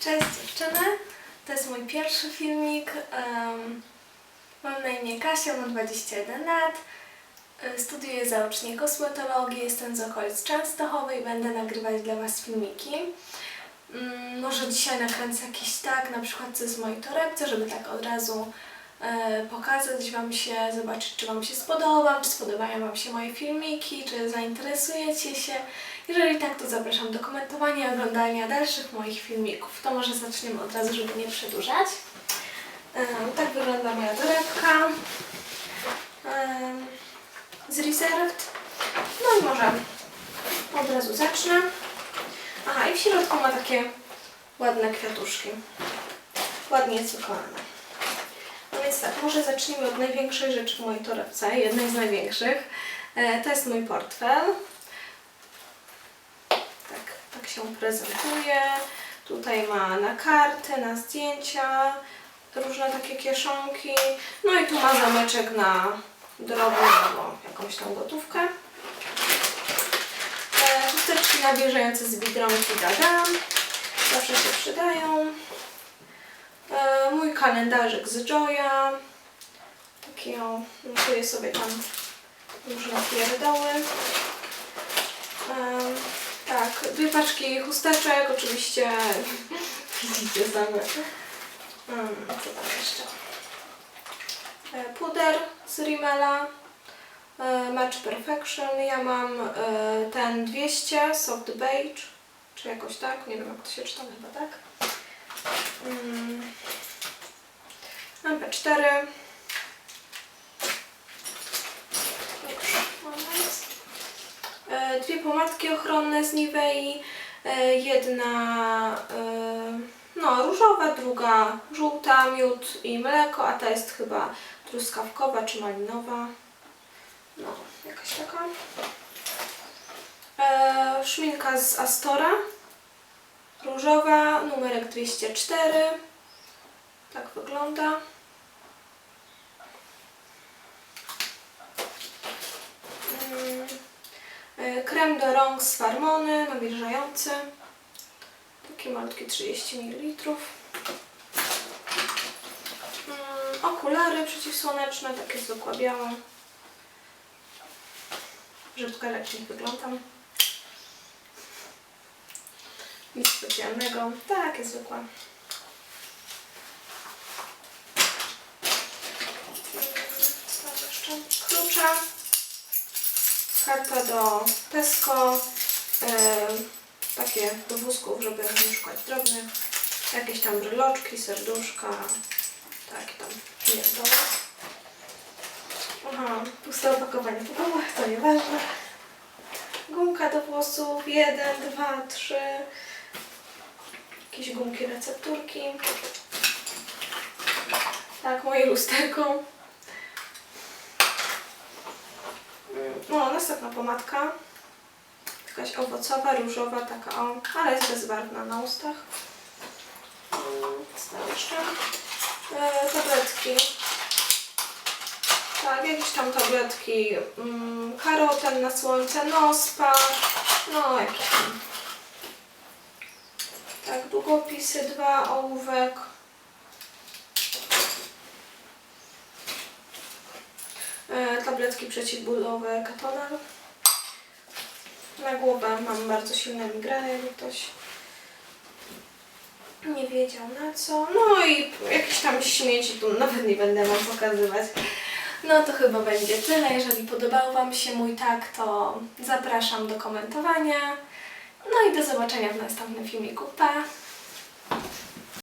Cześć dziewczyny, to jest mój pierwszy filmik. Mam na imię Kasia, mam 21 lat. Y, Studiuję zaocznie kosmetologię, jestem z okolic Częstochowy i będę nagrywać dla Was filmiki. Mm, może dzisiaj nakręcę jakiś tak, na przykład co jest mojej torebce, żeby tak od razu e, pokazać Wam się, zobaczyć czy Wam się spodobam, czy spodobają Wam się moje filmiki, czy zainteresujecie się. Jeżeli tak, to zapraszam do komentowania i oglądania dalszych moich filmików. To może zaczniemy od razu, żeby nie przedłużać. E, tak wygląda moja torebka e, z Reserved. No i może od razu zacznę. Aha, i w środku ma takie ładne kwiatuszki. Ładnie jest wykonane. Więc tak, może zacznijmy od największej rzeczy w mojej torebce, jednej z największych. E, to jest mój portfel. Tak, tak się prezentuje. Tutaj ma na karty, na zdjęcia, różne takie kieszonki. No i tu ma zameczek na drobną albo jakąś tam gotówkę. E, Chusteczki nawilżające z Biedronki Dada. Zawsze się przydają. E, mój kalendarzyk z Joya. Taki o, notuję sobie tam różne pierdoły. Em, tak, dwie paczki chusteczek, oczywiście widzicie same. Um, co tam jeszcze? E, puder z Rimmela. E, Match Perfection. Ja mam e, ten 200 Soft Beige, czy jakoś tak, nie wiem jak to się czyta, chyba tak. Mm. MP4. Już, moment. E, Dwie pomadki ochronne z Nivei. E, Jedna e, no, różowa, druga żółta, miód i mleko, a ta jest chyba truskawkowa czy malinowa. No, jakaś taka. Szminka z Astora. Różowa, numerek 204. Tak wygląda. Mm, e, Krem do rąk z Farmony, nawilżający. Taki malutki 30 ml. Mm, Okulary przeciwsłoneczne, takie zwykłe białe. Brzydko lepiej wyglądam. Nic specjalnego. Takie zwykłe. Mm, Co tam jeszcze? Klucze. Karta do Tesco. takie do wózków, żeby nie szukać drobnych. Jakieś tam bryloczki, serduszka. Takie tam pierdoły. Aha, puste opakowanie dołach, to nieważne. Gumka do włosów, jeden, dwa, trzy. Jakieś gumki, recepturki. Tak, moje lusterko. No, następna pomadka. Jakaś owocowa, różowa, taka o, ale jest bezbarwna na ustach. Co jeszcze? E, tabletki. Tak, jakieś tam tabletki. Mm, karoten na słońce, nospa. No, jakieś tam. Tak, długopisy, dwa, ołówek. E, tabletki przeciwbólowe, katonal. Na głowę mam bardzo silne migreny, jakby ktoś nie wiedział na co. No i jakieś tam śmieci, tu nawet nie będę Wam pokazywać. No to chyba będzie tyle. Jeżeli podobał Wam się mój tak, to zapraszam do komentowania. No i do zobaczenia w następnym filmiku. Pa!